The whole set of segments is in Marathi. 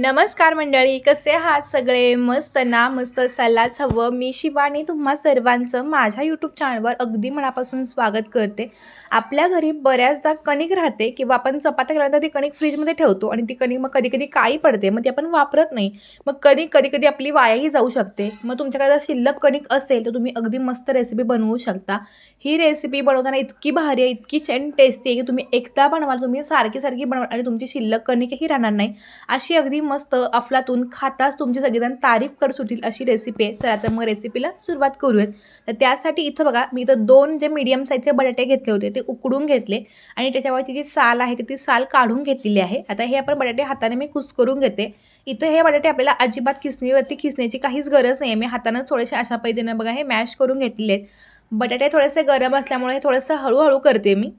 नमस्कार मंडळी कसे आहात सगळे? मस्त ना मस्त सल्लाच हवं. मी शिवानी तुम्हा सर्वांचं माझ्या यूट्यूब चॅनलवर अगदी मनापासून स्वागत करते. आपल्या घरी बऱ्याचदा कणिक राहते किंवा आपण चपात्या केल्यानंतर ती कणिक फ्रीजमध्ये ठेवतो आणि ती कणिक मग कधी कधी काळी पडते मग ती आपण वापरत नाही. मग कधी कधी कधी आपली वायाही जाऊ शकते. मग तुमच्याकडे जर शिल्लक कणिक असेल तर तुम्ही अगदी मस्त रेसिपी बनवू शकता. ही रेसिपी बनवताना इतकी भारी आहे इतकी छान टेस्टी आहे की तुम्ही एकदा बनवाल तुम्ही सारखी सारखी बनवाल आणि तुमची शिल्लक कणिकही राहणार नाही. अशी अगदी मस्त अफलातून खाताच तुमचे सगळेजण तारीफ करत सुटतील अशी रेसिपी आहे. चला तर मग रेसिपीला सुरुवात करूयात. तर त्यासाठी इथं बघा मी इथं दोन जे मीडियम साईजचे बटाटे घेतले होते ते उकडून घेतले आणि त्याच्यावरची जी साल आहे ती साल काढून घेतलेली आहे. आता हे आपण बटाटे हाताने मी कुस्करून घेते. इथं हे बटाटे आपल्याला अजिबात खिसणीवरती खिसण्याची काहीच गरज नाही आहे मी हातानंच थोडेसे अशा पद्धतीनं बघा हे मॅश करून घेतलेले आहेत. बटाटे थोडेसे गरम असल्यामुळे हे थोडंसं हळूहळू करते मी.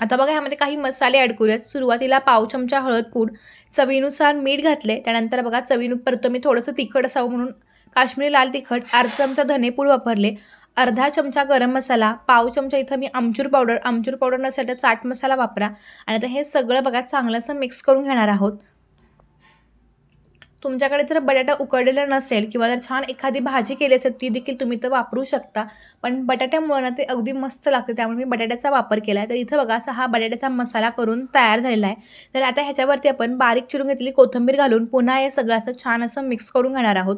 आता बघा ह्यामध्ये काही मसाले ॲड करूयात. सुरुवातीला पाव चमचा हळद पूड. चवीनुसार मीठ घातले त्यानंतर बघा चवीनु परत मी थोडंसं तिखट असावं म्हणून काश्मीरी लाल तिखट अर्धा चमचा धनेपूड वापरले. अर्धा चमचा गरम मसाला पाव चमचा इथं मी आमचूर पावडर आमचूर पावडर नसेल तर चाट मसाला वापरा. आणि आता हे सगळं बघा चांगलं असं मिक्स करून घेणार आहोत. तुमच्याकडे जर बटाटा उकडलेला नसेल किंवा जर छान एखादी भाजी केली असेल ती देखील तुम्ही तर वापरू शकता. पण बटाट्यामुळं ना ते अगदी मस्त लागते. त्यामुळे मी बटाट्याचा वापर केला आहे तर इथं बघा असा हा बटाट्याचा मसाला करून तयार झालेला आहे. तर आता ह्याच्यावरती आपण बारीक चिरून घेतलेली कोथिंबीर घालून पुन्हा हे सगळं असं छान असं मिक्स करून घेणार आहोत.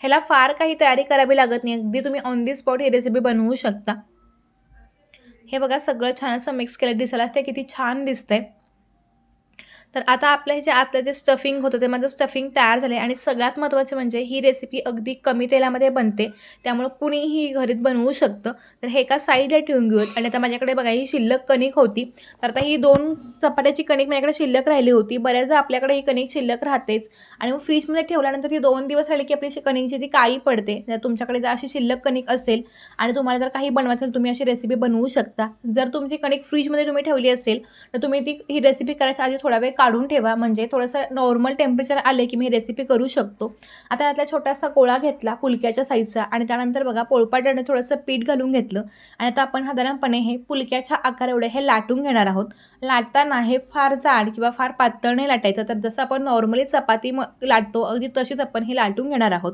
ह्याला फार काही तयारी करावी लागत नाही. अगदी तुम्ही ऑन दी स्पॉट ही रेसिपी बनवू शकता. हे बघा सगळं छान असं मिक्स केलं. दिसायला ते किती छान दिसतंय. तर आता आपलं हे जे आतलं जे स्टफिंग होतं ते माझं स्टफिंग तयार झालं आहे आणि सगळ्यात महत्त्वाचं म्हणजे ही रेसिपी अगदी कमी तेलामध्ये बनते. त्यामुळं कुणीही घरीत बनवू शकतं. तर हे एका साईडला ठेवून घेऊयात. आणि आता माझ्याकडे बघा ही शिल्लक कणिक होती. तर आता ही दोन चपाट्याची कणिक माझ्याकडे शिल्लक राहिली होती. बऱ्याचदा आपल्याकडे ही कणिक शिल्लक राहतेच. आणि मग फ्रीजमध्ये ठेवल्यानंतर ती दोन दिवस राहिली की आपली कणिकची ती काळी पडते. जर तुमच्याकडे जर अशी शिल्लक कणिक असेल आणि तुम्हाला जर काही बनवायचं असेल तुम्ही अशी रेसिपी बनवू शकता. जर तुमची कणिक फ्रीजमध्ये तुम्ही ठेवली असेल तर तुम्ही ती ही रेसिपी करायच्या आधी थोडा वेळ काढून ठेवा. म्हणजे थोडंसं नॉर्मल टेम्परेचर आले की मी रेसिपी करू शकतो. आता यातला छोटासा गोळा घेतला पुलक्याच्या साईजचा आणि त्यानंतर बघा पोळपाटाने थोडंसं पीठ घालून घेतलं. आणि आता आपण साधारणपणे हे पुलक्याच्या आकार एवढे हे लाटून घेणार आहोत. लाटताना हे फार जाड किंवा फार पातळ नाही लाटायचं. तर जसं आपण नॉर्मली चपाती म लाटतो अगदी तशीच आपण हे लाटून घेणार आहोत.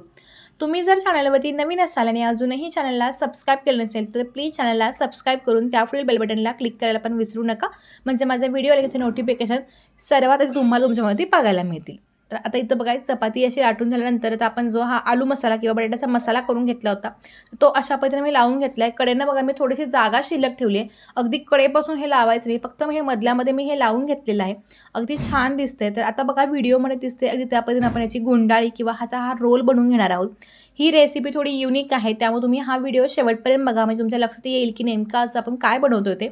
तुम्ही जर चॅनलवरती नवीन असाल आणि अजूनही चॅनलला सबस्क्राईब केलं नसेल तर प्लीज चॅनलला सबस्क्राईब करून त्यापुढील बेल बटनला क्लिक करायला पण विसरू नका. म्हणजे माझा व्हिडिओ आले नोटिफिकेशन सर्वात आधी तुम्हाला तुमच्यामध्ये पाहायला मिळतील. तर आता इथं बघायचं चपाती अशी लाटून झाल्यानंतर तर आपण जो हा आलू मसाला किंवा बटाट्याचा मसाला करून घेतला होता तो अशा पद्धतीने मी लावून घेतला आहे कडेनं बघा मी थोडीशी जागा शिल्लक ठेवली आहे. अगदी कडेपासून हे लावायचं नाही फक्त हे मधल्यामध्ये मी हे लावून घेतलेलं आहे. अगदी छान दिसतंय. तर आता बघा व्हिडिओमध्ये दिसते अगदी त्या पद्धतीने आपण याची गुंडाळी किंवा हाचा हा रोल बनवून घेणार आहोत ही रेसिपी थोडी युनिक आहे. त्यामुळे तुम्ही हा व्हिडिओ शेवटपर्यंत बघा. म्हणजे तुमच्या लक्षात येईल की नेमका आज आपण काय बनवतो ते.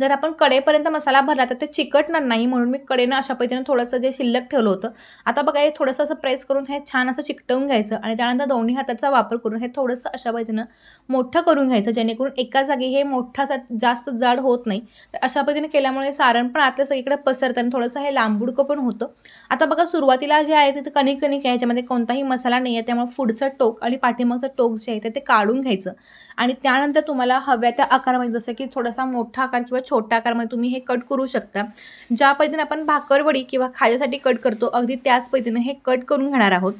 जर आपण कडेपर्यंत मसाला भरला तर ते चिकटणार नाही म्हणून मी कडेनं अशा पद्धतीनं थोडंसं जे शिल्लक ठेवलं होतं. आता बघा हे थोडंसं असं प्रेस करून हे छान असं चिकटवून घ्यायचं आणि त्यानंतर दोन्ही हाताचा वापर करून हे थोडंसं अशा पद्धतीनं मोठं करून घ्यायचं जेणेकरून एका जागी हे मोठा जास्त जाड होत नाही. तर अशा पद्धतीने केल्यामुळे सारण पण आतल्या सगळीकडे पसरतं आणि थोडंसं हे लांबुडकं पण होतं. आता बघा सुरुवातीला जे आहे तिथं कणिक कणिक आहे याच्यामध्ये कोणताही मसाला नाही आहे त्यामुळे पुढचं टोक आणि पाठीमागचं टोक जे आहे ते काढून घ्यायचं. आणि त्यानंतर तुम्हाला हव्या त्या आकारामध्ये जसं की थोडासा मोठा आकार किंवा छोट्या आकारामध्ये तुम्ही हे कट करू शकता. ज्या पद्धतीने आपण भाकरवडी किंवा खाज्यासाठी कट करतो अगदी त्याच पद्धतीने हे कट करून घेणार आहोत.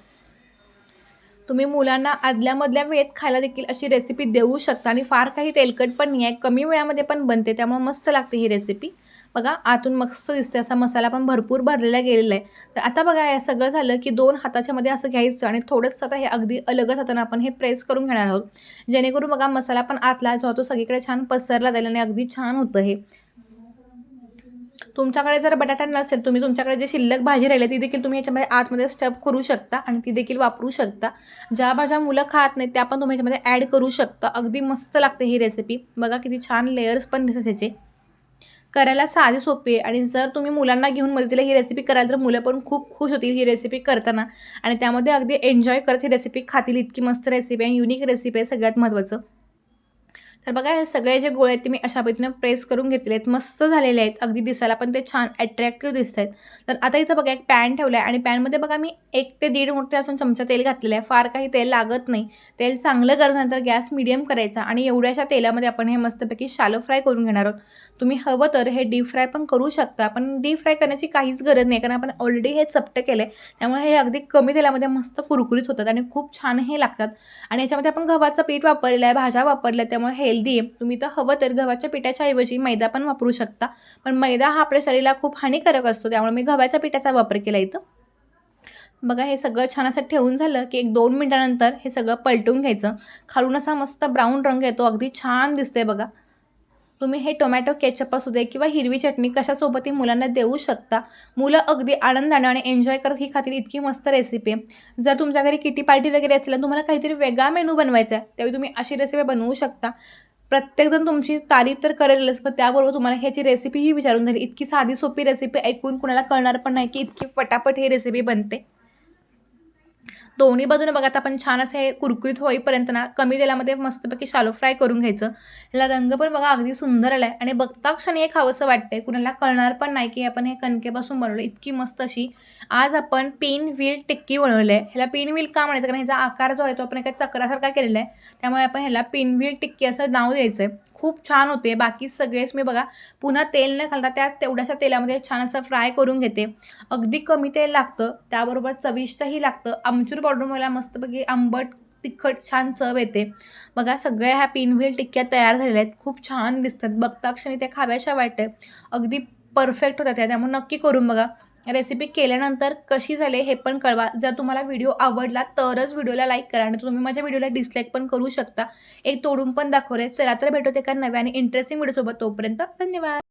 तुम्ही मुलांना आदल्यामधल्या वेळेत खायला देखील अशी रेसिपी देऊ शकता आणि फार काही तेलकट पण नाही आहे कमी वेळामध्ये पण बनते त्यामुळे मस्त लागते ही रेसिपी बघा आतून मस्त दिसते असा मसाला पण भरपूर भरलेला गेलेला आहे. तर आता बघा हे सगळं झालं की दोन हाताच्या मध्ये असं घ्यायचं आणि थोडंसं आता हे अगदी अलगच हातानं आपण हे प्रेस करून घेणार आहोत. जेणेकरून बघा मसाला पण आतला जो तो सगळीकडे छान पसरला जाईल आणि अगदी छान होतं हे. तुमच्याकडे जर बटाटा नसेल तुम्ही तुमच्याकडे जे शिल्लक भाजी राहिली ती देखील तुम्ही ह्याच्यामध्ये आतमध्ये स्टप करू शकता आणि ती देखील वापरू शकता. ज्या भाज्या मुलं खात नाहीत त्या पण तुम्ही ह्याच्यामध्ये ॲड करू शकता. अगदी मस्त लागते ही रेसिपी बघा किती छान लेयर्स पण दिसतात त्याचे करायला साधी सोपी आहे. आणि जर तुम्ही मुलांना घेऊन मदतीला ही रेसिपी कराल तर मुलं पण खूप खुश होतील ही रेसिपी करताना. आणि त्यामध्ये अगदी एन्जॉय करत ही रेसिपी खातील. इतकी मस्त रेसिपी आहे युनिक रेसिपी आहे सगळ्यात महत्त्वाचं तर बघा हे सगळे जे गोळे आहेत ते मी अशा पद्धतीनं प्रेस करून घेतले आहेत. मस्त झालेले आहेत. अगदी दिसायला पण ते छान अट्रॅक्टिव्ह दिसत आहेत तर आता इथं बघा एक पॅन ठेवला आहे आणि पॅनमध्ये बघा मी एक ते दीड मोठे असून चमचा तेल घातलेलं आहे. फार काही तेल लागत नाही. तेल चांगलं गरम झाल्यानंतर गॅस मिडियम करायचा आणि एवढ्याशा तेलामध्ये आपण हे मस्तपैकी शालो फ्राय करून घेणार आहोत. तुम्ही हवं तर हे डीप फ्राय पण करू शकता पण डीप फ्राय करण्याची काहीच गरज नाही कारण आपण ऑलरेडी हे चपटं केलं आहे त्यामुळे हे अगदी कमी तेलामध्ये मस्त कुरकुरीत होतात आणि खूप छान हे लागतात. आणि याच्यामध्ये आपण गव्हाचं पीठ वापरलेलं आहे भाज्या वापरल्या त्यामुळे हे हेल्दी आहे. तुम्ही तर हवं तर गव्हाच्या पिठाच्या ऐवजी मैदा पण वापरू शकता. पण मैदा हा आपल्या शरीराला खूप हानिकारक असतो त्यामुळे मी गव्हाच्या पिठाचा वापर केला इथं. बघा हे सगळं छान असं ठेवून झालं की एक दोन मिनटानंतर हे सगळं पलटून घ्यायचं. खालून असा मस्त ब्राऊन रंग येतो अगदी छान दिसते बघा. तुम्ही हे टोमॅटो केचप असू दे किंवा हिरवी चटणी कशासोबतही मुलांना देऊ शकता. मुलं अगदी आनंदाने आणि एन्जॉय करत ही खातील इतकी मस्त रेसिपी आहे. जर तुमच्या घरी किटी पार्टी वगैरे असेल तुम्हाला काहीतरी वेगळा मेनू बनवायचा आहे त्यावेळी तुम्ही अशी रेसिपी बनवू शकता. प्रत्येकजण तुमची तारीफ तर करेलच पण त्याबरोबर तुम्हाला ह्याची रेसिपीही विचारून झाली इतकी साधी सोपी रेसिपी ऐकून कुणाला कळणार पण नाही की इतकी फटाफट ही रेसिपी बनते. दोन्ही बाजूने बघा आता आपण छान असे कुरकुरीत होईपर्यंत ना कमी तेलामध्ये मस्तपैकी शालो फ्राय करून घ्यायचं. ह्याला रंग पण बघा अगदी सुंदर आला आहे आणि बघता क्षणी हे खावंसं वाटतंय. कुणाला कळणार पण नाही की आपण हे कणकेपासून बनवलं इतकी मस्त अशी आज आपण पेन व्हील टिक्की बनवलं आहे ह्याला पेन व्हील का म्हणायचं? कारण ह्याचा आकार जो आहे तो आपण एका चक्रासारखा केलेला आहे. त्यामुळे आपण ह्याला पेन व्हील टिक्की असं नाव द्यायचं आहे खूप छान होते. बाकी सगळेच मी बघा पुन्हा तेल न घालता त्या तेवढ्याशा तेलामध्ये छान असं फ्राय करून घेते. अगदी कमी तेल लागतं. त्याबरोबर चविष्टही लागतं. आमचूर पावडर मला मस्तपैकी आंबट तिखट छान चव येते. बघा सगळ्या ह्या पिनव्हील टिक्क्या तयार झालेल्या आहेत. खूप छान दिसतात. बघता क्षणी त्या खाव्याशा वाटतात अगदी परफेक्ट होत्या त्या. त्यामुळे नक्की करून बघा. रेसिपी केल्यानंतर कशी झाली हे पण कळवा. जर तुम्हाला व्हिडिओ आवडला तरच व्हिडिओला लाईक करा आणि तुम्ही माझ्या व्हिडिओला डिसलाईक पण करू शकता. एक तोडून पण दाखवले चला तर भेटवते एका नव्या आणि इंटरेस्टिंग व्हिडिओसोबत तोपर्यंत धन्यवाद.